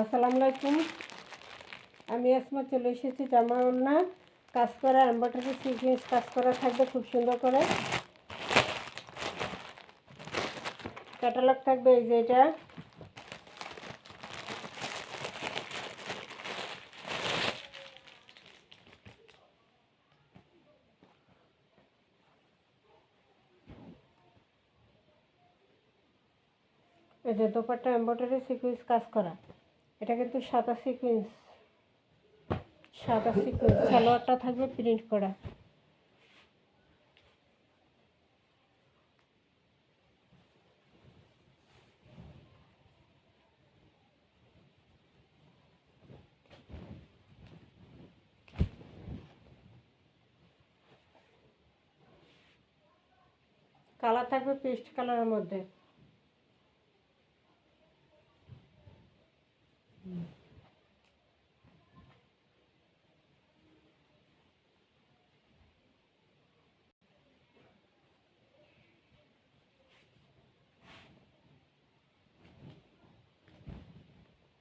আসসালামু আলাইকুম। আমি আসমা চলে এসেছি জামা ওড়না কাজ করা এম্বয়ডারি সিকুয়েন্স কাজ করা থাকবে খুব সুন্দর করে। ক্যাটালগ থাকবে এই যে এটা। এই যে দোপাট্টা এম্বয়ডারি সিকুয়েন্স কাজ করা। এটা কিন্তু সাদা সিকুয়েন্স সাদা সিকুয়েন্স সালোয়ারটা থাকবে প্রিন্ট করা। কালার থাকবে পেস্ট কালারের মধ্যে।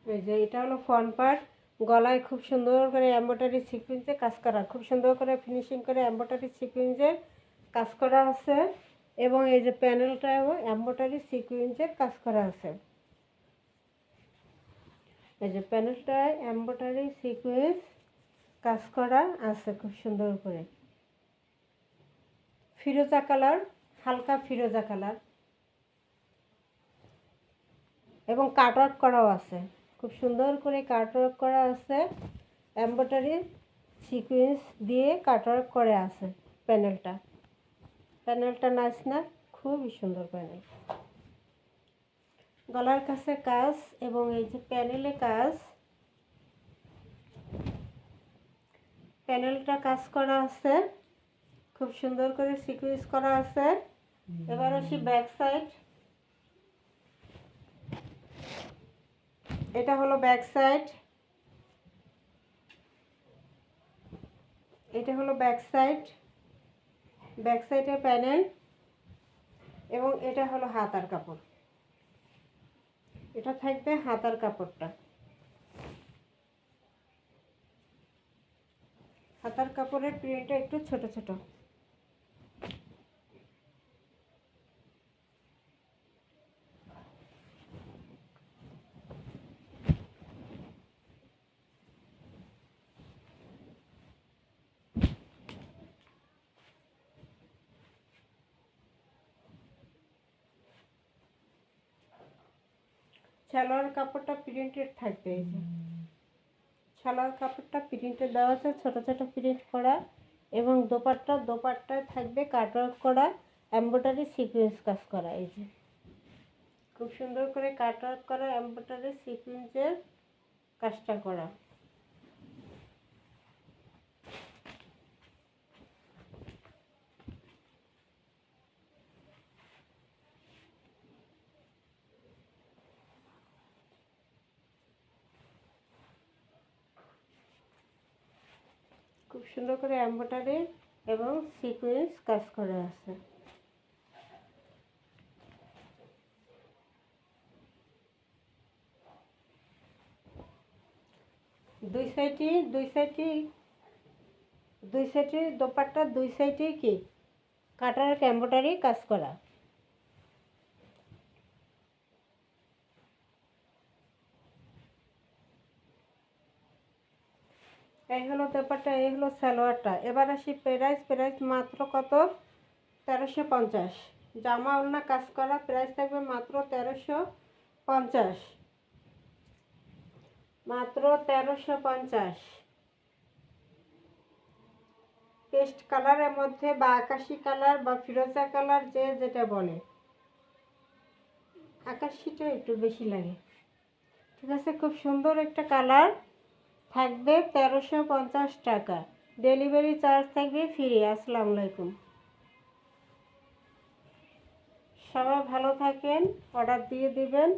এই যে এটা হলো ফ্রন্ট পার্ট গলায় খুব সুন্দর করে এম্ব্রয়ডারি সিকুয়েন্সে কাজ করা। খুব সুন্দর করে ফিনিশিং করে এম্ব্রয়ডারি সিকুয়েন্সে কাজ করা আছে। এবং এই যে প্যানেলটাও এম্ব্রয়ডারি সিকুয়েন্সের কাজ করা আছে। এই যে প্যানেলটায় এম্ব্রয়ডারি সিকুয়েন্স কাজ করা আছে খুব সুন্দর করে। ফিরোজা কালার, হালকা ফিরোজা কালার। এবং কাটওয়ার্ক করাও আছে। খুব সুন্দর করে কাটওয়ার্ক করা আছে। এম্ব্রয়ডারি সিকুয়েন্স দিয়ে কাটওয়ার্ক করে আছে প্যানেলটা। প্যানেলটা নাচ না? খুবই সুন্দর প্যানেল। গলার কাছে কাজ এবং এই যে প্যানেলে কাজ। প্যানেলটা কাজ করা আছে। খুব সুন্দর করে সিকুয়েন্স করা আছে। এবার আসি ব্যাক সাইড এটা হলো ব্যাক সাইড এটা হলো ব্যাক সাইড ব্যাক সাইডের প্যানেল এবং এটা হলো হাতার কাপড়। এটা থাকবে হাতার কাপড়টা। হাতার কাপড়ের প্রিন্টটা একটু ছোট ছোট। সালোয়ার কাপড়টা প্রিন্টেড থাকবে এই যে সালোয়ার কাপড়টা প্রিন্টেড দেওয়া আছে, ছোটো ছোটো প্রিন্ট করা এবং দোপাট্টা, দোপাট্টায় থাকবে কাটওয়ার্ক করা, এম্ব্রয়ডারি সিকুয়েন্স কাজ করা, এই যে। খুব সুন্দর করে কাটওয়ার্ক করা, এম্ব্রয়ডারি সিকুয়েন্সের কাজটা করা খুব সুন্দর করে এম্ব্রয়ডারি এবং সিকুয়েন্স কাজ করা আছে। দুই সাইডে দুই সাইডে দুই সাইডে দোপাট্টা, দুই সাইডে কি? কাটার এম্ব্রয়ডারি কাজ করা। এই হলো ব্যাপারটা, এই হলো সালোয়ারটা। এবার আসি প্রাইস প্রাইস মাত্র কত? তেরোশো পঞ্চাশ। জামা ওড়না কাজ করা প্রাইস থাকবে মাত্র তেরোশো পঞ্চাশ। মাত্র তেরোশো পঞ্চাশ। পেস্ট কালারের মধ্যে বা আকাশি কালার বা ফিরোজা কালার যে যেটা বলে। আকাশিটা একটু বেশি লাগে। ঠিক আছে? খুব সুন্দর একটা কালার থাকবে তেরোশো পঞ্চাশ টাকা। ডেলিভারি চার্জ থাকবে ফ্রি আসসালামু আলাইকুম। সবাই ভালো থাকেন অর্ডার দিয়ে দিবেন।